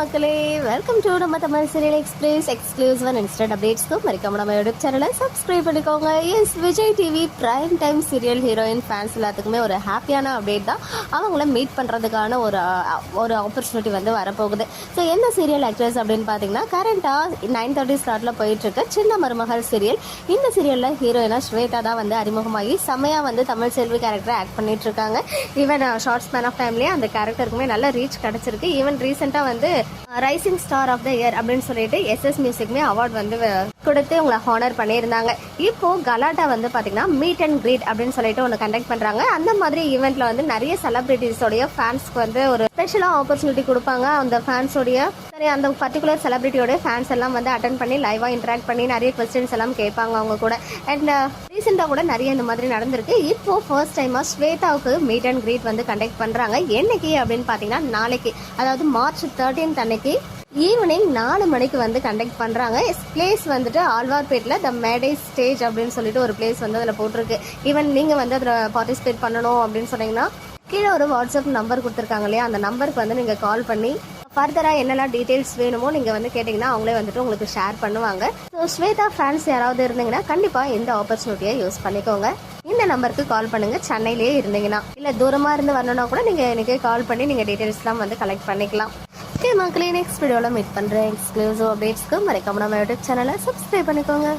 மக்களே welcome to நம்ம Tamil serial express exclusive and instant அப்டேட்ஸ்க்கும் மறக்காம நம்ம யூடியூப் சேனலை சப்ஸ்கிரைப் பண்ணிக்கோங்க. Yes Vijay TV prime time serial heroine fans எல்லாத்துக்குமே ஒரு ஹாப்பியான அப்டேட் தான். அவங்கள மீட் பண்ணுறதுக்கான ஒரு ஒரு ஆப்பர்ச்சுனிட்டி வந்து வரப்போகுது. ஸோ எந்த சீரியல் ஆக்ட்ரஸ் அப்படின்னு பார்த்தீங்கன்னா கரண்ட்டாக நைன் தேர்ட்டி ஸ்டார்ட்டில் போயிட்டுருக்கு. சின்ன மருமகள் சீரியல் இந்த சீரியலில் ஹீரோயினாக ஸ்வேதா தான் வந்து அறிமுகமாகி செம்மையாக வந்து தமிழ் செல்வி கேரக்டரை ஆக்ட் பண்ணிட்டு இருக்காங்க ஈவன் ஷார்ட் ஸ்பேன் ஆஃப் டைம்லேயே அந்த கேரக்டருக்குமே நல்ல ரீச் கிடச்சிருக்கு. ஈவன் ரீசெண்டாக வந்து rising star of the year அப்படின்னு சொல்லிட்டு எஸ்எஸ் மியூசிக்குமே அவார்ட் வந்து கொடுத்து உங்களை ஹானர் பண்ணியிருந்தாங்க. இப்போ கலாட்டா வந்து பார்த்தீங்கன்னா மீட் அண்ட் கிரீட் அப்படின்னு சொல்லிட்டு ஒன்று கண்டக்ட் பண்ணுறாங்க அந்த மாதிரி ஈவெண்ட்டில் வந்து நிறைய செலிபிரிட்டிஸோடைய ஃபேன்ஸ்க்கு வந்து ஒரு ஸ்பெஷலாக ஆப்பர்ச்சுனிட்டி கொடுப்பாங்க. அந்த ஃபேன்ஸோடைய சரி அந்த பர்டிகுலர் செலிபிரிட்டியோட ஃபேன்ஸ் எல்லாம் வந்து அட்டன் பண்ணி லைவாக இன்ட்ராக்ட் பண்ணி நிறைய கொஸ்டின்ஸ் எல்லாம் கேட்பாங்க அவங்க கூட. அண்ட் ரீசெண்டாக கூட நிறைய இந்த மாதிரி நடந்திருக்கு. இப்போ ஃபர்ஸ்ட் டைமாக ஸ்வேதாவுக்கு மீட் அண்ட் கிரீட் வந்து கண்டக்ட் பண்ணுறாங்க என்னைக்கு அப்படின்னு பார்த்தீங்கன்னா நாளைக்கு. அதாவது மார்ச் தேர்ட்டீன்த் அன்னைக்கு ஈவினிங் நாலு மணிக்கு வந்து கண்டக்ட் பண்ணுறாங்க பிளேஸ் வந்துட்டு ஆழ்வார்பேட்டில் த மேடை ஸ்டேஜ் அப்படின்னு சொல்லிட்டு ஒரு பிளேஸ் வந்து அதில் போட்டிருக்கு. ஈவன் நீங்கள் வந்து அதில் பார்ட்டிசிபேட் பண்ணணும் அப்படின்னு சொன்னீங்கன்னா கீழே ஒரு வாட்ஸ்அப் நம்பர் கொடுத்துருக்காங்க இல்லையா? அந்த நம்பருக்கு வந்து நீங்கள் கால் பண்ணி ஃபர்தராக என்னெல்லாம் டீட்டெயில்ஸ் வேணுமோ நீங்கள் வந்து கேட்டிங்கன்னா அவங்களே வந்துட்டு உங்களுக்கு ஷேர் பண்ணுவாங்க. ஸோ ஸ்வேதா ஃபேன்ஸ் யாராவது இருந்தீங்கன்னா கண்டிப்பாக இந்த ஆப்பர்ச்சுனிட்டியை யூஸ் பண்ணிக்கோங்க. இந்த நம்பருக்கு கால் பண்ணுங்க. சென்னையிலேயே இருந்தீங்கன்னா. இல்லை தூரமாக இருந்து வரணும்னா கூட நீங்கள் எனக்கு கால் பண்ணி நீங்கள் டீட்டெயில்ஸ்லாம் வந்து கலெக்ட் பண்ணிக்கலாம். ஓகே மக்களே நெக்ஸ்ட் வீடியோவில் மீட் பண்ணுறேன் எக்ஸ்க்ளூசிவ் அப்டேட்ஸ்க்கு மறக்காம நம்ம யூடியூப் சேனலை சப்ஸ்கிரைப் பண்ணிக்கோங்க.